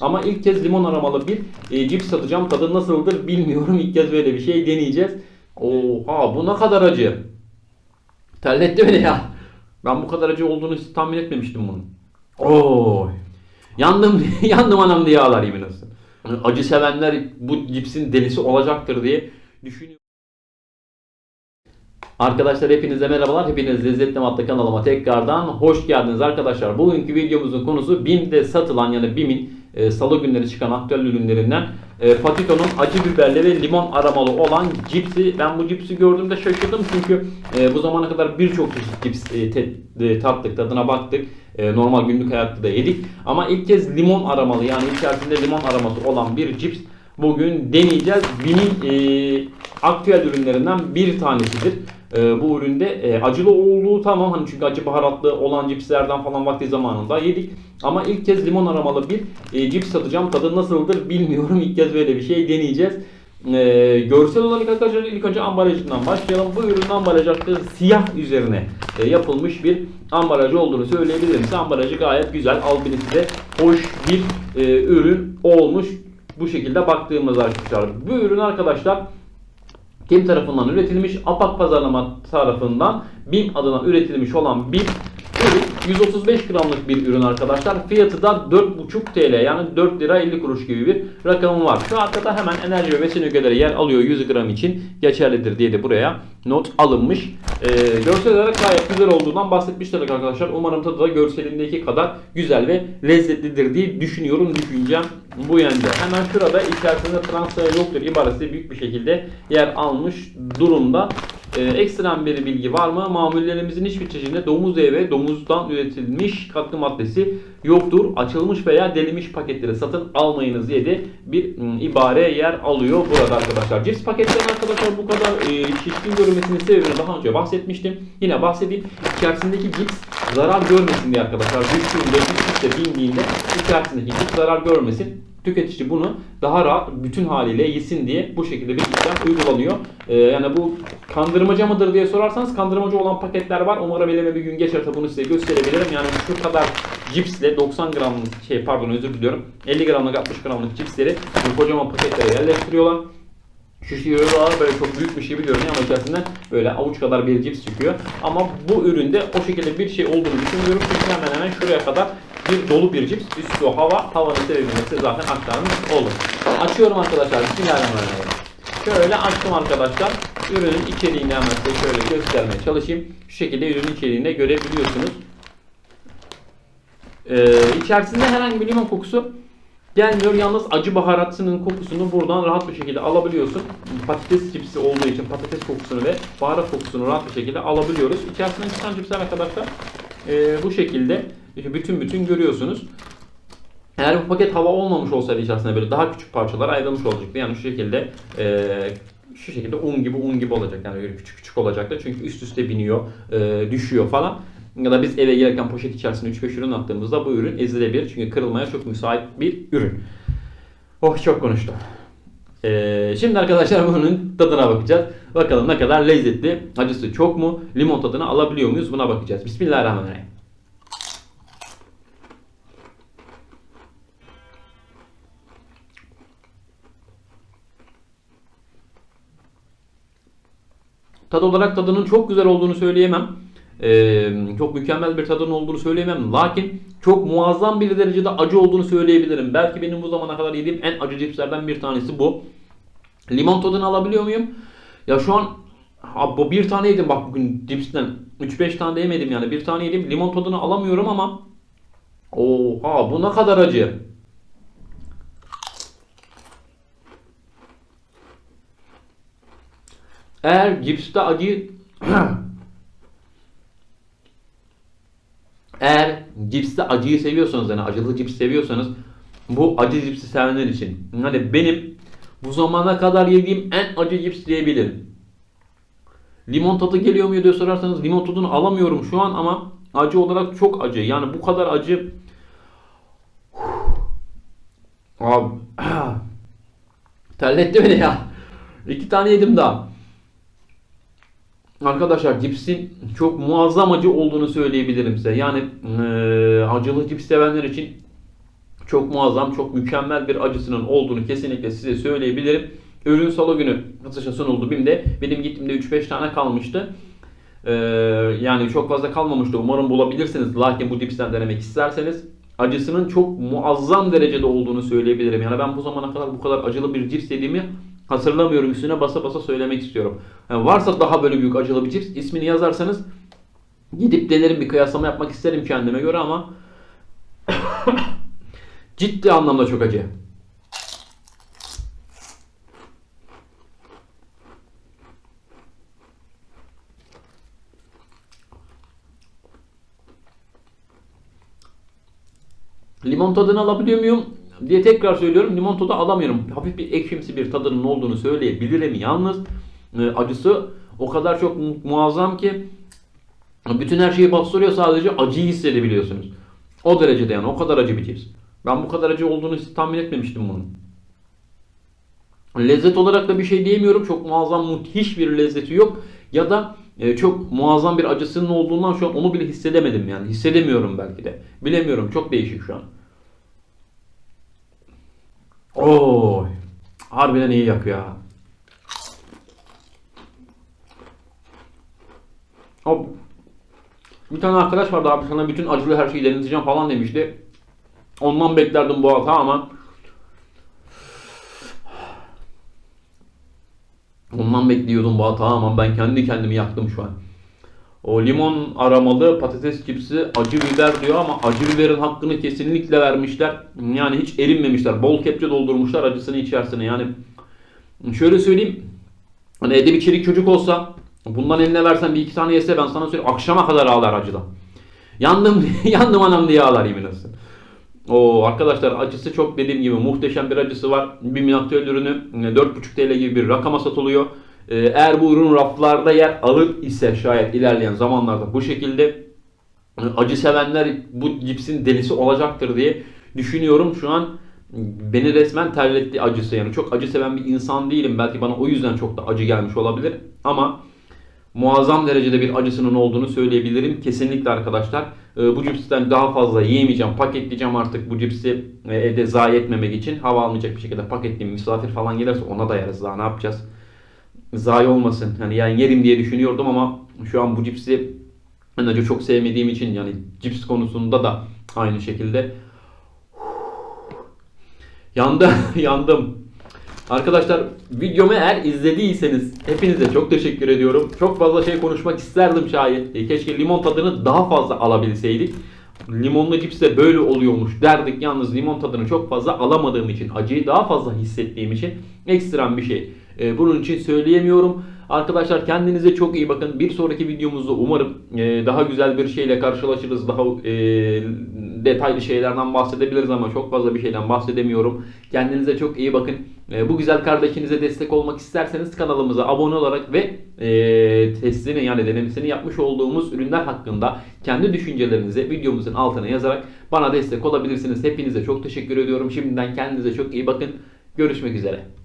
Ama ilk kez limon aramalı bir e, cips satacağım. Tadı nasıldır bilmiyorum. İlk kez böyle bir şey deneyeceğiz. Oha bu ne kadar acı. Terletti beni ya. Ben bu kadar acı olduğunu tahmin etmemiştim bunun. Oy. Yandım, yandım anam diye ağlar yemin olsun. Acı sevenler bu cipsin delisi olacaktır diye düşünüyorum. Arkadaşlar hepinize merhabalar. Hepiniz Lezzetli Matlı kanalıma tekrardan hoş geldiniz arkadaşlar. Bugünkü videomuzun konusu BİM'de satılan yani BİM'in e, salı günleri çıkan aktüel ürünlerinden e, Patito'nun acı biberli ve limon aromalı olan cipsi. Ben bu cipsi gördüğümde şaşırdım çünkü e, bu zamana kadar birçok çeşit cips e, te- e, tattık, tadına baktık. E, normal günlük hayatta da yedik. Ama ilk kez limon aromalı yani içerisinde limon aroması olan bir cips bugün deneyeceğiz. BİM'in e, aktüel ürünlerinden bir tanesidir. E, bu üründe e, acılı olduğu tamam hani çünkü acı baharatlı olan cipslerden falan vakti zamanında yedik. Ama ilk kez limon aromalı bir e, cips satacağım. Tadı nasıldır bilmiyorum. İlk kez böyle bir şey deneyeceğiz. E, görsel olarak arkadaşlar ilk önce ambalajından başlayalım. Bu ürünün ambalajı arkadaşlar siyah üzerine e, yapılmış bir ambalajı olduğunu söyleyebilirim. Size ambalajı gayet güzel. Albinisi de hoş bir e, ürün olmuş. Bu şekilde baktığımız arkadaşlar. Bu ürün arkadaşlar kim tarafından üretilmiş? Apak Pazarlama tarafından BİM adına üretilmiş olan bir ürün. 135 gramlık bir ürün arkadaşlar. Fiyatı da 4,5 TL yani 4 lira 50 kuruş gibi bir rakamı var. Şu arkada hemen enerji ve besin ögeleri yer alıyor 100 gram için geçerlidir diye de buraya not alınmış. Ee, görsel olarak gayet güzel olduğundan bahsetmişler arkadaşlar. Umarım tadı da görselindeki kadar güzel ve lezzetlidir diye düşünüyorum. Düşüncem bu yönde. Hemen şurada içerisinde Fransa'ya yoktur ibaresi büyük bir şekilde yer almış durumda. Ee, ekstrem bir bilgi var mı? Mamullerimizin hiçbir çeşidinde domuz yağı domuzdan üretilmiş katkı maddesi yoktur. Açılmış veya delinmiş paketleri satın almayınız diye de bir ım, ibare yer alıyor burada arkadaşlar. Cips paketlerin arkadaşlar bu kadar e, şişkin görünmesinin sebebini daha önce bahsetmiştim. Yine bahsedeyim. İçerisindeki cips zarar görmesin diye arkadaşlar. Düştüğünde, düştükçe bindiğinde içerisindeki cips zarar görmesin. Tüketici bunu daha rahat bütün haliyle yesin diye bu şekilde bir işlem uygulanıyor. Ee, yani bu kandırmaca mıdır diye sorarsanız kandırmacı olan paketler var. Umarım elime bir gün geçerse bunu size gösterebilirim. Yani şu kadar cipsle 90 gramlık şey pardon özür diliyorum 50 gramlık 60 gramlık cipsleri bu kocaman paketlere yerleştiriyorlar. Şu şişiyorlar böyle çok büyük bir şey biliyorum ama içerisinden böyle avuç kadar bir cips çıkıyor. Ama bu üründe o şekilde bir şey olduğunu düşünmüyorum. Çünkü hemen hemen şuraya kadar bir dolu bir cips. Üstü o hava. Havanın sebebini size zaten aktarmış olur. Açıyorum arkadaşlar. Bismillahirrahmanirrahim. Şöyle açtım arkadaşlar. Ürünün içeriğini hemen size şöyle göstermeye çalışayım. Şu şekilde ürünün içeriğinde görebiliyorsunuz. Ee, içerisinde herhangi bir limon kokusu gelmiyor. Yalnız acı baharatının kokusunu buradan rahat bir şekilde alabiliyorsun. Patates cipsi olduğu için patates kokusunu ve baharat kokusunu rahat bir şekilde alabiliyoruz. İçerisinden çıkan cipsler arkadaşlar e, bu şekilde bütün bütün görüyorsunuz. Eğer bu paket hava olmamış olsaydı içerisinde böyle daha küçük parçalar ayrılmış olacaktı. Yani şu şekilde e, şu şekilde un gibi un gibi olacak. Yani böyle küçük küçük olacaktı. Çünkü üst üste biniyor, e, düşüyor falan. Ya da biz eve gelirken poşet içerisine 3-5 ürün attığımızda bu ürün ezilebilir. Çünkü kırılmaya çok müsait bir ürün. Oh çok konuştum. Ee, şimdi arkadaşlar bunun tadına bakacağız. Bakalım ne kadar lezzetli. Acısı çok mu? Limon tadını alabiliyor muyuz? Buna bakacağız. Bismillahirrahmanirrahim. Tad olarak tadının çok güzel olduğunu söyleyemem. Ee, çok mükemmel bir tadının olduğunu söyleyemem. Lakin çok muazzam bir derecede acı olduğunu söyleyebilirim. Belki benim bu zamana kadar yediğim en acı cipslerden bir tanesi bu. Limon tadını alabiliyor muyum? Ya şu an bu bir tane yedim bak bugün cipsten 3-5 tane yemedim yani bir tane yedim limon tadını alamıyorum ama Oha bu ne kadar acı. Eğer cipste acı Eğer cipste acıyı seviyorsanız yani acılı cips seviyorsanız bu acı cipsi sevenler için hani benim bu zamana kadar yediğim en acı cips diyebilirim. Limon tadı geliyor mu diye sorarsanız limon tadını alamıyorum şu an ama acı olarak çok acı. Yani bu kadar acı Abi terletti beni ya. İki tane yedim daha. Arkadaşlar cipsin çok muazzam acı olduğunu söyleyebilirim size. Yani eee, acılı cips sevenler için çok muazzam, çok mükemmel bir acısının olduğunu kesinlikle size söyleyebilirim. Ürün salı günü satışa sunuldu BİM'de. Benim gittiğimde 3-5 tane kalmıştı. Ee, yani çok fazla kalmamıştı. Umarım bulabilirsiniz. Lakin bu dipsten denemek isterseniz acısının çok muazzam derecede olduğunu söyleyebilirim. Yani ben bu zamana kadar bu kadar acılı bir cips yediğimi hatırlamıyorum. Üstüne basa basa söylemek istiyorum. Yani varsa daha böyle büyük acılı bir cips ismini yazarsanız gidip denerim bir kıyaslama yapmak isterim kendime göre ama ciddi anlamda çok acı. Limon tadını alabiliyor muyum diye tekrar söylüyorum. Limon tadı alamıyorum. Hafif bir ekşimsi bir tadının olduğunu söyleyebilirim. Yalnız e, acısı o kadar çok mu- muazzam ki bütün her şeyi bastırıyor sadece acıyı hissedebiliyorsunuz. O derecede yani o kadar acı bir cips. Ben bu kadar acı olduğunu tahmin etmemiştim bunun. Lezzet olarak da bir şey diyemiyorum. Çok muazzam, müthiş bir lezzeti yok. Ya da e, çok muazzam bir acısının olduğundan şu an onu bile hissedemedim yani. Hissedemiyorum belki de. Bilemiyorum. Çok değişik şu an. Oy. Harbiden iyi yakıyor ha. Hop. Bir tane arkadaş vardı abi sana bütün acılı her şeyi deneteceğim falan demişti. Ondan beklerdim bu hata ama Ondan bekliyordum bu hata ama ben kendi kendimi yaktım şu an. O limon aramalı patates cipsi acı biber diyor ama acı biberin hakkını kesinlikle vermişler. Yani hiç erinmemişler. Bol kepçe doldurmuşlar acısını içerisine. Yani şöyle söyleyeyim. Hani evde bir çelik çocuk olsa bundan eline versen bir iki tane yese ben sana söyleyeyim akşama kadar ağlar acıdan. Yandım yandım anam diye ağlar yemin olsun. O arkadaşlar acısı çok dediğim gibi muhteşem bir acısı var. Bir minaktüel ürünü e, 4,5 TL gibi bir rakama satılıyor. E, Eğer bu ürün raflarda yer alır ise şayet ilerleyen zamanlarda bu şekilde e, acı sevenler bu cipsin delisi olacaktır diye düşünüyorum. Şu an beni resmen terletti acısı yani. Çok acı seven bir insan değilim. Belki bana o yüzden çok da acı gelmiş olabilir. Ama muazzam derecede bir acısının olduğunu söyleyebilirim. Kesinlikle arkadaşlar. Ee, bu cipsten daha fazla yiyemeyeceğim. Paketleyeceğim artık bu cipsi e, evde zayi etmemek için. Hava almayacak bir şekilde paketleyeyim. Misafir falan gelirse ona da yeriz daha ne yapacağız. Zayi olmasın. Yani, yani yerim diye düşünüyordum ama şu an bu cipsi ben acı çok sevmediğim için yani cips konusunda da aynı şekilde Yandı, yandım. Arkadaşlar videomu eğer izlediyseniz hepinize çok teşekkür ediyorum. Çok fazla şey konuşmak isterdim şayet. E, Keşke limon tadını daha fazla alabilseydik. Limonlu cips de böyle oluyormuş derdik. Yalnız limon tadını çok fazla alamadığım için, acıyı daha fazla hissettiğim için ekstrem bir şey. E, bunun için söyleyemiyorum. Arkadaşlar kendinize çok iyi bakın. Bir sonraki videomuzda umarım e, daha güzel bir şeyle karşılaşırız. Daha e, detaylı şeylerden bahsedebiliriz ama çok fazla bir şeyden bahsedemiyorum. Kendinize çok iyi bakın. E, bu güzel kardeşinize destek olmak isterseniz kanalımıza abone olarak ve testini yani denemesini yapmış olduğumuz ürünler hakkında kendi düşüncelerinizi videomuzun altına yazarak bana destek olabilirsiniz. Hepinize çok teşekkür ediyorum. Şimdiden kendinize çok iyi bakın. Görüşmek üzere.